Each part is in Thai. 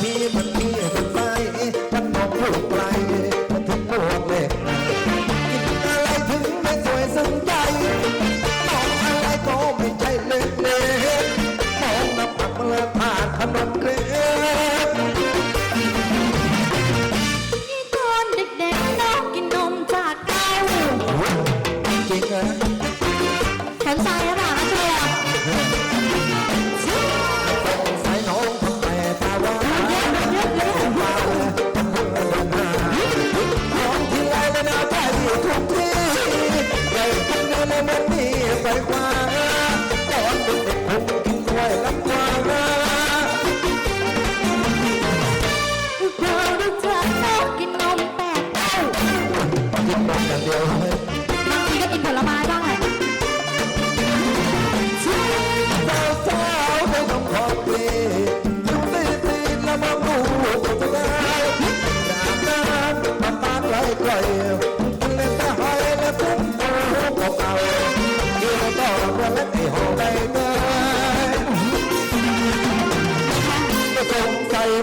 พีพันพีพันไปพันนกผู้ไกลถึงพวกเล็กกินอะไรถึงไม่สวยสนใจมองอะไรก็ไม่ใจเล็กเล็กมองน้ำผักมาลาทานขนมเล็ก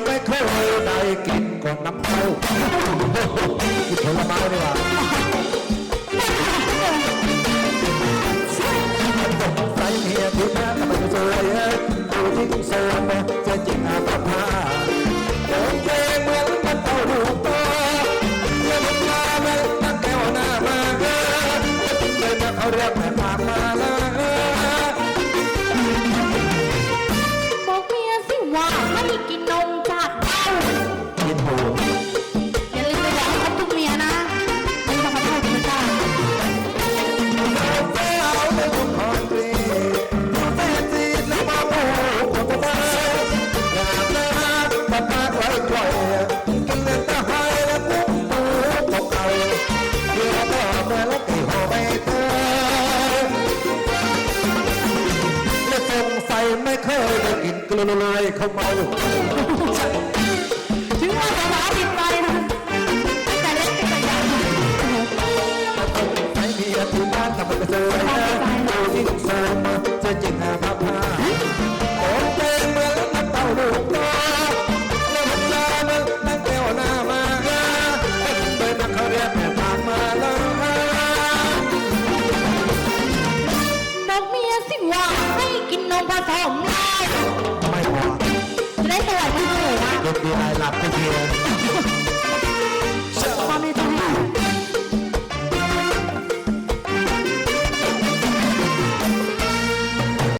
ไม่เคยได้กินก่อนน้ำเต้ากินผลไม้ดีกว่าใส่เฮียที่แม่ทำไมสวยดูที่สวยจะจริง ไม่เคยได้กินกลือเลยเข้าเมาถึงว่าจะร้าดินไปนะแต่เล็กแต่ใหญ่ไม่มีอธิบายทำมันเจอนะโอ้ยิ่งสมจะจิงหาภาพ ได้สวัสดีหนูอะ ดนตรีะหลับก็เพียง